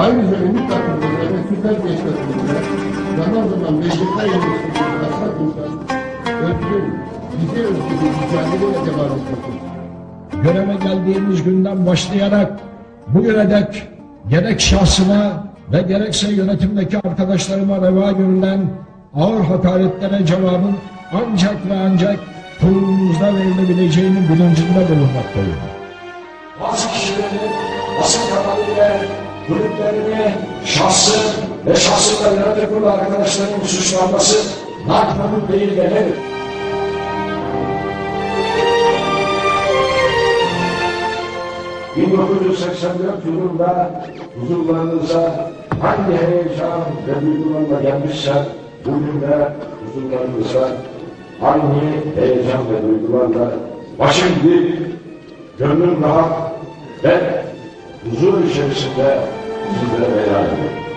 Ayrıca ümit takımında ve süper genç takımında zaman zaman MCK yönetiminde asla komutan özgür, bize özgür bir mücadeleyle devam etmektedir. göreve geldiğimiz günden başlayarak bugüne dek gerek şahsıma ve gerekse yönetimdeki arkadaşlarıma reva görülen ağır hakaretlere cevabın ancak ve ancak kurulumuzda verilebileceğinin bilincinde bulunmaktayım. Bazı kişilerin basın kanalıyla kulüplerini, şahsı ve şahsında yönetim kurulu arkadaşlarının suçlanması nakmanın değil gelir. 1984 yılında huzurlarınıza hangi heyecan ve duygularla gelmişsem bugün de huzurlarınıza aynı heyecan ve duygularla başım dik, gönlüm rahat ve huzur içerisinde sizlere beyan ediyorum.